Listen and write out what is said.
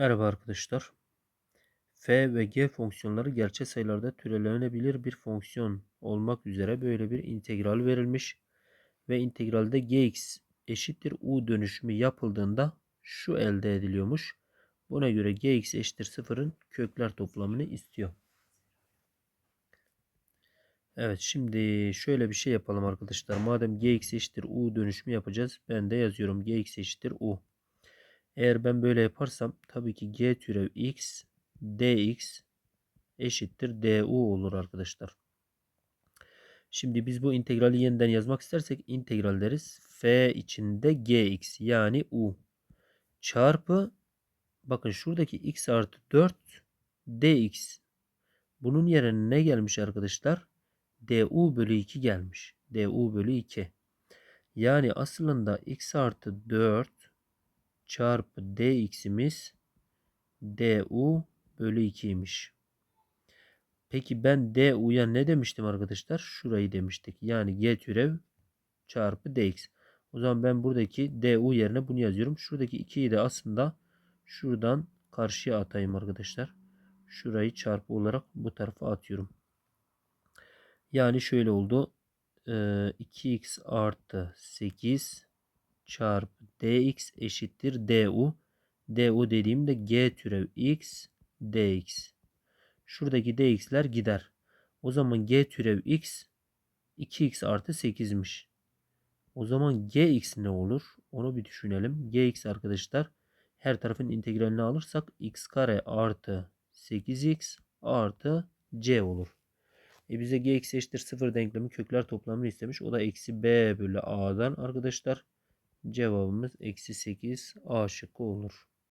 Merhaba arkadaşlar. F ve G fonksiyonları gerçek sayılarda türevlenebilir bir fonksiyon olmak üzere böyle bir integral verilmiş. Ve integralde gx eşittir u dönüşümü yapıldığında şu elde ediliyormuş. Buna göre gx eşittir sıfırın kökler toplamını istiyor. Evet şimdi şöyle bir şey yapalım arkadaşlar. Madem gx eşittir u dönüşümü yapacağız. Ben de yazıyorum gx eşittir u. Eğer ben böyle yaparsam tabii ki g türev x dx eşittir du olur arkadaşlar. Şimdi biz bu integrali yeniden yazmak istersek integral deriz. f içinde gx yani u çarpı bakın şuradaki x artı 4 dx bunun yerine ne gelmiş arkadaşlar? du bölü 2 gelmiş. du bölü 2. Yani aslında x artı 4 çarpı dx'imiz du bölü 2'ymiş. Peki ben du'ya ne demiştim arkadaşlar? Şurayı demiştik. Yani g türev çarpı dx. O zaman ben buradaki du yerine bunu yazıyorum. Şuradaki 2'yi de aslında şuradan karşıya atayım arkadaşlar. Şurayı çarpı olarak bu tarafa atıyorum. Yani şöyle oldu. 2x artı 8 çarpı dx eşittir du. du dediğimde g türev x dx. Şuradaki dx'ler gider. O zaman g türev x 2x artı 8'miş. O zaman gx ne olur? Onu bir düşünelim. gx arkadaşlar her tarafın integralini alırsak x kare artı 8x artı c olur. E bize gx eşittir 0 denklemi kökler toplamını istemiş. O da eksi b bölü a'dan arkadaşlar. Cevabımız eksi 8 A şıkkı olur.